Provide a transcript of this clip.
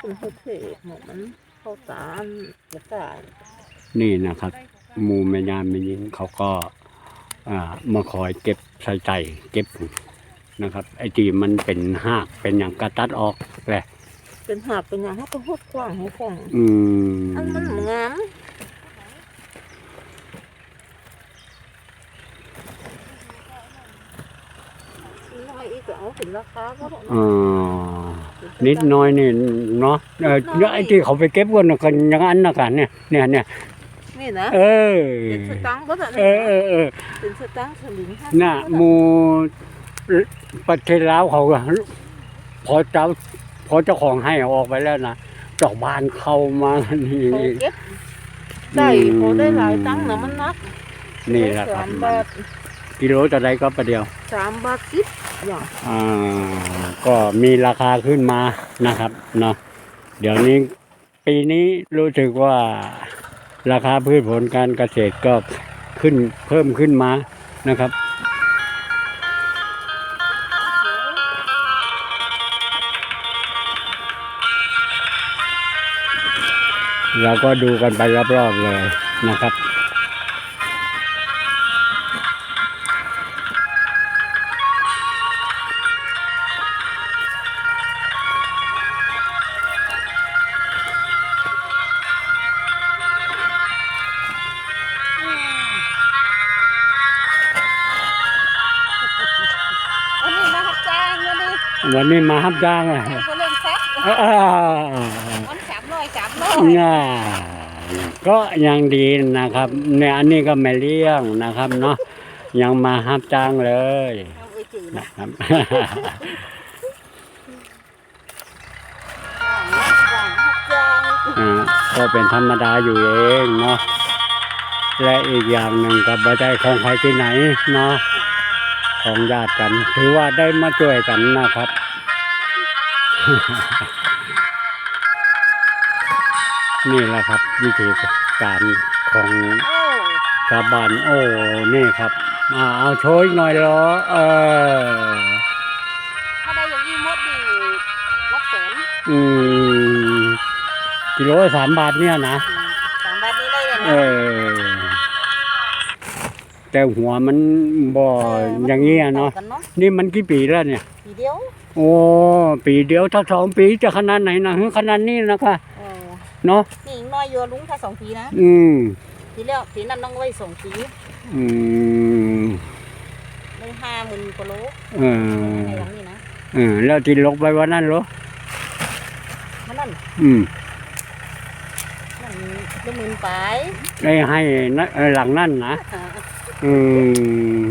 คุณโฮเทหมดมันเข้าสารจะตายนี่นะครับหมูแม่ยามแม่ยิงเขาก็มาคอยเก็บใส่ใจเก็บนะครับ ไอ้ที่มันเป็นหากเป็นอย่างกระตัดออกแหละเป็นหากเป็นอย่างเขาก็หดกว้างให้ฟังอืมอันมันงาม น้อยอีกก็เอาถึงราคาก็ได้อ่านิดน้อยนี่เนาะเออแล้วไอ้ที่เขาไปเก็บกันน่ะกันอย่างนั้นนะกันเนี่ยเนี่ยเนี่ยนี่นะเออเป็นสตังค์ก็ได้เออเออเออเป็นสตังค์สลึงห้าน่ะหมูประเทศลาวเขาก็พอเจ้าพอเจ้าของให้เอาออกไปแล้วนะเจ้าบ้านเข้ามานี่เขาเก็บได้เขาได้หลายตังค์นะมันนักนี่แหละครับสามบาท กิโลจะได้ก็ประเดียวสามบาทสิบอย่างอ่าก็มีราคาขึ้นมานะครับเนาะเดี๋ยวนี้ปีนี้รู้สึกว่าราคาพืชผลการเกษตรก็ขึ้นเพิ่มขึ้นมานะครับเราก็ดูกันไปรอบๆเลยนะครับ แล้วนี่วันนี้มาฮับจ้างอะก็เริ่มซักอ่าวันสามร้อยสามร้อยง่าก็ยังดีนะครับเนี่ยอันนี้ก็ไม่เลี้ยงนะครับเนาะยังมาฮับจ้างเลยเอาไปจืดนะนะครับอ่าก็เป็นธรรมดาอยู่เองเนาะและอีกอย่างหนึ่งก็บ่ได้ของใครที่ไหนเนาะของญาติกัน ถือว่าได้มาช่วยกันนะครับ นี่แหละครับวิธีการของโอ้ชาวบ้านโอ้นี่ครับอ่าเอาโชยหน่อยเหรอเออถ้าได้อย่างนี้มดดีรับแสนอืมกิโลละสามบาทเนี่ยนะสามบาทนี้ได้เลยเอนะอแต่หัวมันบ่อย่างเงี้ยเนาะกันเนาะนี่มันกี่ปีแล้วเนี่ยทีเดียว โอ้ปีเดียวถ้าสองปีจะขนาดไหนนะขนาดนี้นะคะเออเนาะนี่อีกน้อยโยลุงแค่สองปีนะอืมทีแล้วทีนั้นต้องไว้สองปีอืมได้ห้าหมื่นกว่าโลเออในหลังนี้นะเออแล้วที่ลกไปวันนั้นเหรอมันนั่นอืมนั่นได้หมื่นไปได้ให้นะเออหลังนั่นนะอ่าอืม